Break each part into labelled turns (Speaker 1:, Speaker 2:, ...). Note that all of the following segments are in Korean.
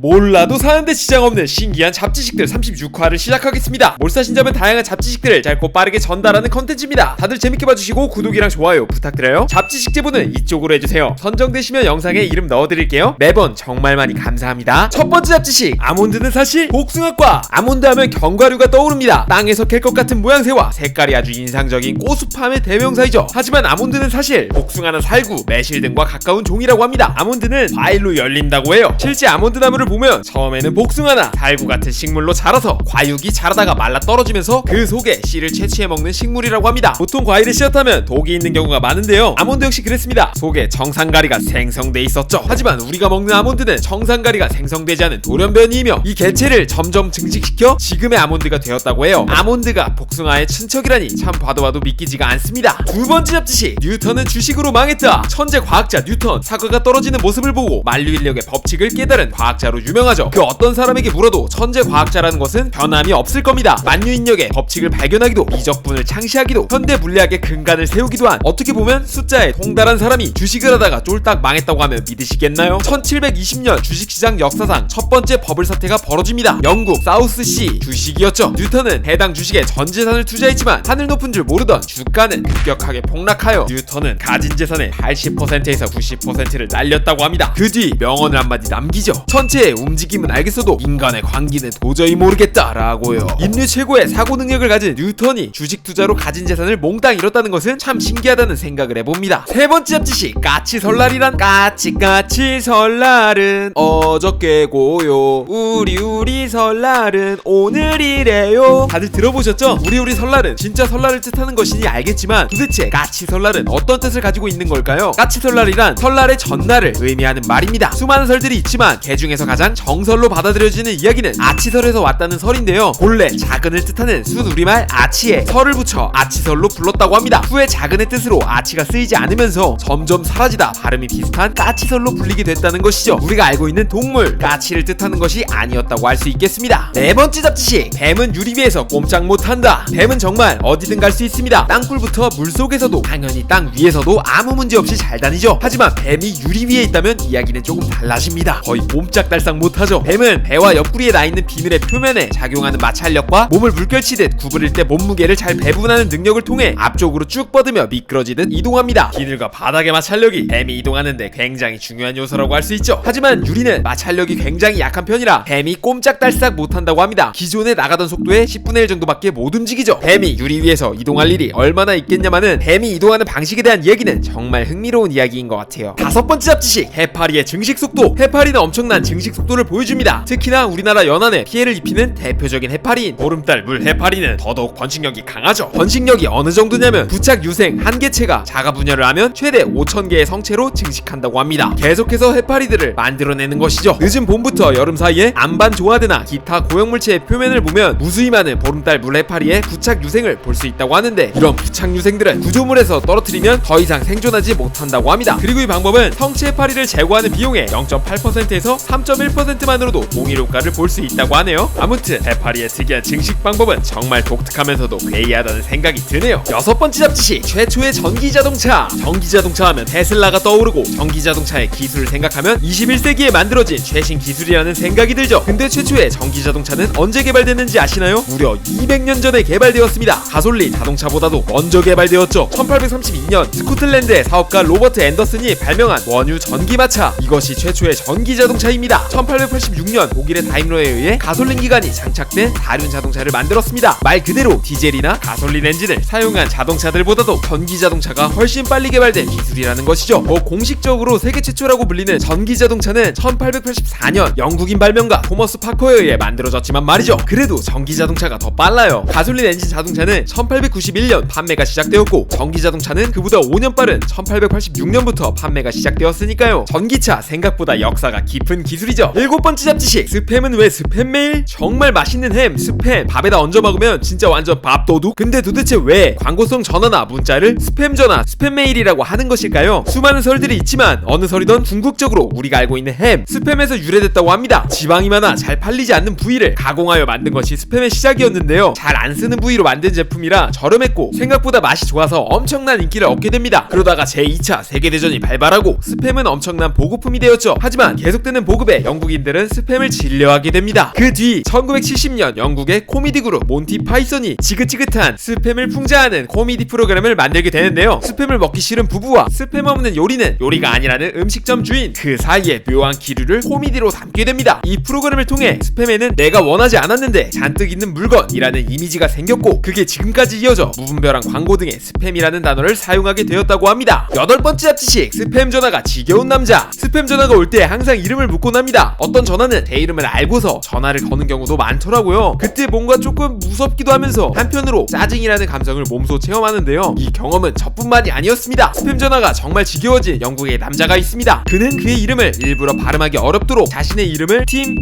Speaker 1: 몰라도 사는데 지장 없는 신기한 잡지식들 36화를 시작하겠습니다. 몰사신자면 다양한 잡지식들을 짧고 빠르게 전달하는 컨텐츠입니다. 다들 재밌게 봐주시고 구독이랑 좋아요 부탁드려요. 잡지식 제보는 이쪽으로 해주세요. 선정되시면 영상에 이름 넣어드릴게요. 매번 정말 많이 감사합니다. 첫 번째 잡지식 아몬드는 사실 복숭아과 아몬드 하면 견과류가 떠오릅니다. 땅에서 캘 것 같은 모양새와 색깔이 아주 인상적인 꼬수팜의 대명사이죠. 하지만 아몬드는 사실 복숭아나 살구, 매실 등과 가까운 종이라고 합니다. 아몬드는 과일로 열린다고 해요. 실제 아몬드 나무를 보면 처음에는 복숭아나 살구 같은 식물로 자라서 과육이 자라다가 말라 떨어지면서 그 속에 씨를 채취해 먹는 식물이라고 합니다. 보통 과일을 씨앗하면 독이 있는 경우가 많은데요. 아몬드 역시 그랬습니다. 속에 정상가리가 생성돼 있었죠. 하지만 우리가 먹는 아몬드는 정상가리가 생성되지 않은 돌연변이이며 이 개체를 점점 증식시켜 지금의 아몬드가 되었다고 해요. 아몬드가 복숭아의 친척이라니 참 봐도 봐도 믿기지가 않습니다. 두 번째 잡지식 뉴턴은 주식으로 망했다. 천재 과학자 뉴턴 사과가 떨어지는 모습을 보고 만류 인력의 법칙을 깨달은 과학자로 유명하죠. 그 어떤 사람에게 물어도 천재 과학자라는 것은 변함이 없을 겁니다. 만류인력의 법칙을 발견하기도 미적분을 창시하기도 현대 물리학의 근간을 세우기도 한 어떻게 보면 숫자에 통달한 사람이 주식을 하다가 쫄딱 망했다고 하면 믿으시겠나요? 1720년 주식시장 역사상 첫 번째 버블 사태가 벌어집니다. 영국 사우스시 주식이었죠. 뉴턴은 해당 주식에 전 재산을 투자했지만 하늘 높은 줄 모르던 주가는 급격하게 폭락하여 뉴턴은 가진 재산의 80%에서 90%를 날렸다고 합니다. 그 뒤 명언을 한마디 남기죠. 천체 의 움직임은 알겠어도 인간의 광기는 도저히 모르겠다라고요. 인류 최고의 사고 능력을 가진 뉴턴이 주식 투자로 가진 재산을 몽땅 잃었다는 것은 참 신기하다는 생각을 해봅니다. 세 번째 잡지식 까치 설날이란 까치 까치 설날은 어저께고요. 우리 우리 설날은 오늘이래요. 다들 들어보셨죠? 우리 우리 설날은 진짜 설날을 뜻하는 것이니 알겠지만 도대체 까치 설날은 어떤 뜻을 가지고 있는 걸까요? 까치 설날이란 설날의 전날을 의미하는 말입니다. 수많은 설들이 있지만 개 중에서 가장 정설로 받아들여지는 이야기는 아치설에서 왔다는 설인데요. 본래 작은을 뜻하는 순우리말 아치에 설을 붙여 아치설로 불렀다고 합니다. 후에 작은의 뜻으로 아치가 쓰이지 않으면서 점점 사라지다 발음이 비슷한 까치설로 불리게 됐다는 것이죠. 우리가 알고 있는 동물 까치를 뜻하는 것이 아니었다고 할 수 있겠습니다. 네 번째 잡지식 뱀은 유리 위에서 꼼짝 못한다. 뱀은 정말 어디든 갈 수 있습니다. 땅굴부터 물 속에서도 당연히 땅 위에서도 아무 문제 없이 잘 다니죠. 하지만 뱀이 유리 위에 있다면 이야기는 조금 달라집니다. 거의 꼼짝 달싹 못하죠. 뱀은 배와 옆구리에 나 있는 비늘의 표면에 작용하는 마찰력과 몸을 물결치듯 구부릴 때 몸무게를 잘 배분하는 능력을 통해 앞쪽으로 쭉 뻗으며 미끄러지듯 이동합니다. 비늘과 바닥의 마찰력이 뱀이 이동하는데 굉장히 중요한 요소라고 할 수 있죠. 하지만 유리는 마찰력이 굉장히 약한 편이라 뱀이 꼼짝달싹 못한다고 합니다. 기존에 나가던 속도의 10분의 1 정도밖에 못 움직이죠. 뱀이 유리 위에서 이동할 일이 얼마나 있겠냐마는 뱀이 이동하는 방식에 대한 얘기는 정말 흥미로운 이야기인 것 같아요. 다섯 번째 잡지식 해파리의 증식 속도. 해파리는 엄청난 증식 속도를 보여줍니다. 특히나 우리나라 연안에 피해를 입히는 대표적인 해파리인 보름달 물 해파리는 더더욱 번식력이 강하죠. 번식력이 어느 정도냐면 부착 유생 한 개체가 자가 분열을 하면 최대 5천 개의 성체로 증식한다고 합니다. 계속해서 해파리들을 만들어내는 것이죠. 늦은 봄부터 여름 사이에 안반 조화드나 기타 고형물체의 표면을 보면 무수히 많은 보름달 물 해파리의 부착 유생을 볼 수 있다고 하는데 이런 부착 유생들은 구조물에서 떨어뜨리면 더 이상 생존하지 못한다고 합니다. 그리고 이 방법은 성체 해파리를 제거하는 비용의 0.8%에서 3.1%만으로도 동일 효과를 볼 수 있다고 하네요. 아무튼 해파리의 특이한 증식 방법은 정말 독특하면서도 괴이하다는 생각이 드네요. 여섯 번째 잡지식 최초의 전기 자동차. 전기 자동차 하면 테슬라가 떠오르고 전기 자동차의 기술을 생각하면 21세기에 만들어진 최신 기술이라는 생각이 들죠. 근데 최초의 전기 자동차는 언제 개발됐는지 아시나요? 무려 200년 전에 개발되었습니다. 가솔린 자동차보다도 먼저 개발되었죠. 1832년 스코틀랜드의 사업가 로버트 앤더슨이 발명한 원유 전기마차. 이것이 최초의 전기 자동차입니다. 1886년 독일의 다임러에 의해 가솔린 기관이 장착된 다륜 자동차를 만들었습니다. 말 그대로 디젤이나 가솔린 엔진을 사용한 자동차들보다도 전기 자동차가 훨씬 빨리 개발된 기술이라는 것이죠. 뭐 공식적으로 세계 최초라고 불리는 전기 자동차는 1884년 영국인 발명가 토머스 파커에 의해 만들어졌지만 말이죠. 그래도 전기 자동차가 더 빨라요. 가솔린 엔진 자동차는 1891년 판매가 시작되었고 전기 자동차는 그보다 5년 빠른 1886년부터 판매가 시작되었으니까요. 전기차 생각보다 역사가 깊은 기술이 죠. 일곱 번째 잡지식 스팸은 왜 스팸 메일? 정말 맛있는 햄 스팸 밥에다 얹어 먹으면 진짜 완전 밥도둑. 근데 도대체 왜 광고성 전화나 문자를 스팸 전화 스팸 메일이라고 하는 것일까요? 수많은 설들이 있지만 어느 설이던 궁극적으로 우리가 알고 있는 햄 스팸에서 유래됐다고 합니다. 지방이 많아 잘 팔리지 않는 부위를 가공하여 만든 것이 스팸의 시작이었는데요. 잘 안 쓰는 부위로 만든 제품이라 저렴했고 생각보다 맛이 좋아서 엄청난 인기를 얻게 됩니다. 그러다가 제2차 세계대전이 발발하고 스팸은 엄청난 보급품이 되었죠. 하지만 계속되는 보급에 영국인들은 스팸을 진려하게 됩니다. 그 뒤 1970년 영국의 코미디 그룹 몬티 파이썬이 지긋지긋한 스팸을 풍자하는 코미디 프로그램을 만들게 되는데요. 스팸을 먹기 싫은 부부와 스팸 없는 요리는 요리가 아니라는 음식점 주인 그 사이에 묘한 기류를 코미디로 담게 됩니다. 이 프로그램을 통해 스팸에는 내가 원하지 않았는데 잔뜩 있는 물건이라는 이미지가 생겼고 그게 지금까지 이어져 무분별한 광고 등의 스팸이라는 단어를 사용하게 되었다고 합니다. 여덟 번째 잡지식 스팸 전화가 지겨운 남자 스팸 전화가 올 때 항상 이름을 묻곤 합니다. 어떤 전화는 제 이름을 알고서 전화를 거는 경우도 많더라고요. 그때 뭔가 조금 무섭기도 하면서 한편으로 짜증이라는 감성을 몸소 체험하는데요. 이 경험은 저뿐만이 아니었습니다. 스팸 전화가 정말 지겨워진 영국의 남자가 있습니다. 그는 그의 이름을 일부러 발음하기 어렵도록 자신의 이름을 팀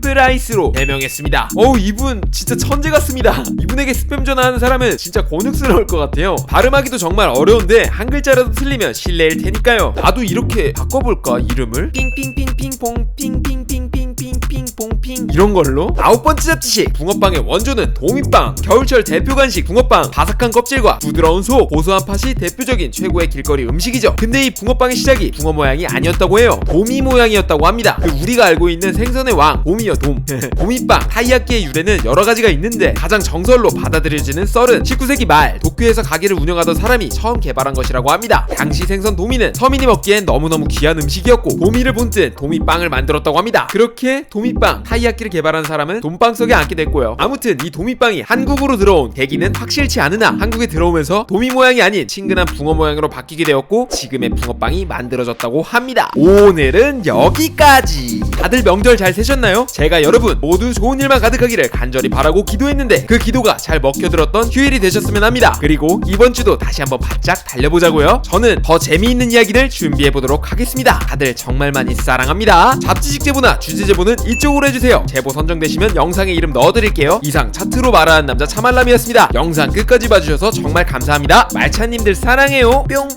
Speaker 1: 프라이스로 개명했습니다. 어우 이분 진짜 천재 같습니다. 이분에게 스팸 전화하는 사람은 진짜 곤욕스러울 것 같아요. 발음하기도 정말 어려운데 한 글자라도 틀리면 실례일 테니까요. 나도 이렇게 바꿔볼까 이름 을? 핑핑핑핑퐁 핑핑핑핑핑 핑퐁핑. 이런 걸로? 아홉 번째 잡지식 붕어빵의 원조는 도미빵. 겨울철 대표 간식 붕어빵. 바삭한 껍질과 부드러운 속. 고소한 팥이 대표적인 최고의 길거리 음식이죠. 근데 이 붕어빵의 시작이 붕어 모양이 아니었다고 해요. 도미 모양이었다고 합니다. 그 우리가 알고 있는 생선의 왕. 도미요 돔 도미빵. 타이야끼의 유래는 여러 가지가 있는데 가장 정설로 받아들여지는 썰은 19세기 말. 도쿄에서 가게를 운영하던 사람이 처음 개발한 것이라고 합니다. 당시 생선 도미는 서민이 먹기엔 너무너무 귀한 음식이었고 도미를 본뜬 도미빵을 만들었다고 합니다. 그렇게 도미빵 타이야끼를 개발한 사람은 돈빵 속에 앉게 됐고요. 아무튼 이 도미빵이 한국으로 들어온 계기는 확실치 않으나 한국에 들어오면서 도미 모양이 아닌 친근한 붕어 모양으로 바뀌게 되었고 지금의 붕어빵이 만들어졌다고 합니다. 오늘은 여기까지. 다들 명절 잘 세셨나요? 제가 여러분 모두 좋은 일만 가득하기를 간절히 바라고 기도했는데 그 기도가 잘 먹혀들었던 휴일이 되셨으면 합니다. 그리고 이번 주도 다시 한번 바짝 달려보자고요. 저는 더 재미있는 이야기를 준비해 보도록 하겠습니다. 다들 정말 많이 사랑합니다. 잡지식 제보나 주제 제보는 이쪽으 로 해주세요. 제보 선정되시면 영상에 이름 넣어드릴게요. 이상 차트로 말하는 남자 차말람이었습니다. 영상 끝까지 봐주셔서 정말 감사합니다. 말차님들 사랑해요. 뿅